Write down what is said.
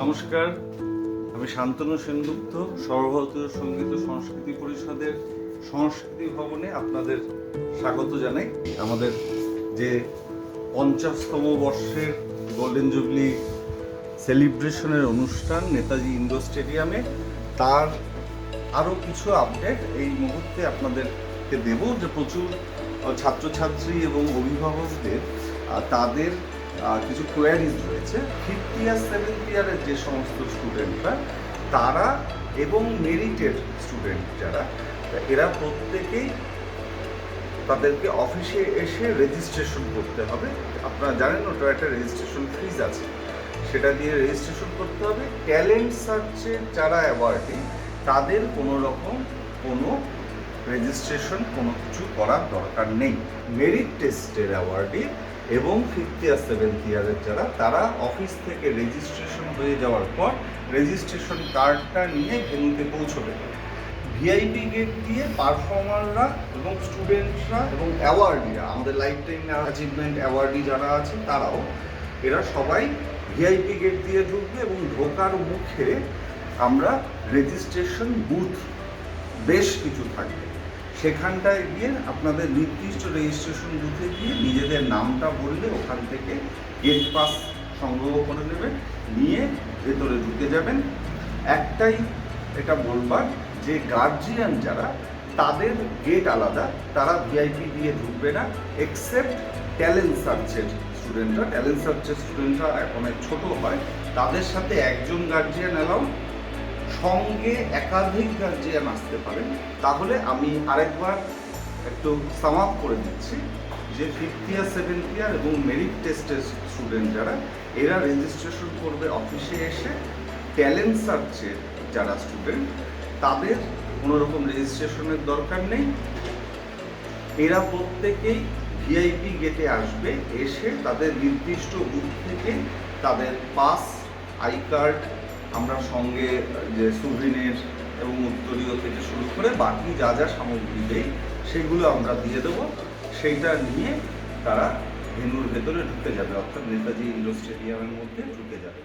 নমস্কার, আমি শান্তনু সেনগুপ্ত, সর্বভারতীয় সংগীত সংস্কৃতি পরিষদের সংস্কৃতি ভবনে আপনাদের স্বাগত জানাই। আমাদের যে পঞ্চাশতম বর্ষের গোল্ডেন জুবলি সেলিব্রেশনের অনুষ্ঠান নেতাজি ইন্ডোর স্টেডিয়ামে, তার আরও কিছু আপডেট এই মুহূর্তে আপনাদেরকে দেব যে প্রচুর ছাত্রছাত্রী এবং অভিভাবকদের তাদের কিছু কোয়ারিজ রয়েছে। ফিফথ ইয়ার সেভেন্থ ইয়ারের যে সমস্ত স্টুডেন্টরা তারা এবং মেরিটেড স্টুডেন্ট যারা এরা প্রত্যেকেই তাদেরকে অফিসে এসে রেজিস্ট্রেশন করতে হবে। আপনারা জানেন ওটা একটা রেজিস্ট্রেশন ফিজ আছে। সেটা দিয়ে রেজিস্ট্রেশন করতে হবে। ট্যালেন্ট সার্চের যারা অ্যাওয়ার্ডে তাদের কোনো রকম কোনো রেজিস্ট্রেশন কোনো কিছু করার দরকার নেই। মেরিট টেস্টের অ্যাওয়ার্ডে এবং ফিফথ ইয়ার সেভেন্থ ইয়ারের যারা, তারা অফিস থেকে রেজিস্ট্রেশন হয়ে যাওয়ার পর রেজিস্ট্রেশন কার্ডটা নিয়ে ভেনুতে পৌঁছবে। ভিআইপি গেট দিয়ে পারফর্মাররা এবং স্টুডেন্টরা এবং অ্যাওয়ার্ডিরা আমাদের লাইফ টাইম অ্যাচিভমেন্ট অ্যাওয়ার্ডি যারা আছে, তারাও, এরা সবাই ভিআইপি গেট দিয়ে ঢুকবে এবং ঢোকার মুখে আমরা রেজিস্ট্রেশন বুথ বেশ কিছু থাকবে। সেখানটায় গিয়ে আপনাদের নির্দিষ্ট রেজিস্ট্রেশন বুথে গিয়ে নিজেদের নামটা বললে ওখান থেকে গেট পাস সংগ্রহ করে নেবেন, নিয়ে ভেতরে ঢুকে যাবেন। একটাই এটা বলবার, যে গার্জিয়ান যারা, তাদের গেট আলাদা, তারা ভিআইপি দিয়ে ঢুকবে না এক্সেপ্ট ট্যালেন্ট সার্চের স্টুডেন্টরা ট্যালেন্ট সার্চের স্টুডেন্টরা অনেক ছোট হয়, তাদের সাথে একজন গার্জিয়ান অ্যালাউ সঙ্গে একাধিক গার্জিয়ান আসতে পারেন তাহলে আমি আরেকবার একটু সাম আপ করে দিচ্ছি যে ফিফথ ইয়ার সেভেন্থ ইয়ার এবং মেরিট টেস্টের স্টুডেন্ট যারা, এরা রেজিস্ট্রেশন করবে অফিসে এসে ট্যালেন্ট সার্চের যারা স্টুডেন্ট তাদের কোনো রকম রেজিস্ট্রেশনের দরকার নেই। এরা প্রত্যেকেই ভিআইপি গেটে আসবে, এসে তাদের নির্দিষ্ট বুথ থেকে তাদের পাস আই কার্ড আমরা সঙ্গে, যে সুভিনের এবং উত্তরীয় থেকে শুরু করে বাকি যা যা সামগ্রী দেয় সেগুলো আমরা দিয়ে দেবো। সেইটা নিয়ে তারা ভেনুর ভেতরে ঢুকে যাবে, অর্থাৎ নেতাজি ইন্ডোর স্টেডিয়ামের মধ্যে ঢুকে যাবে।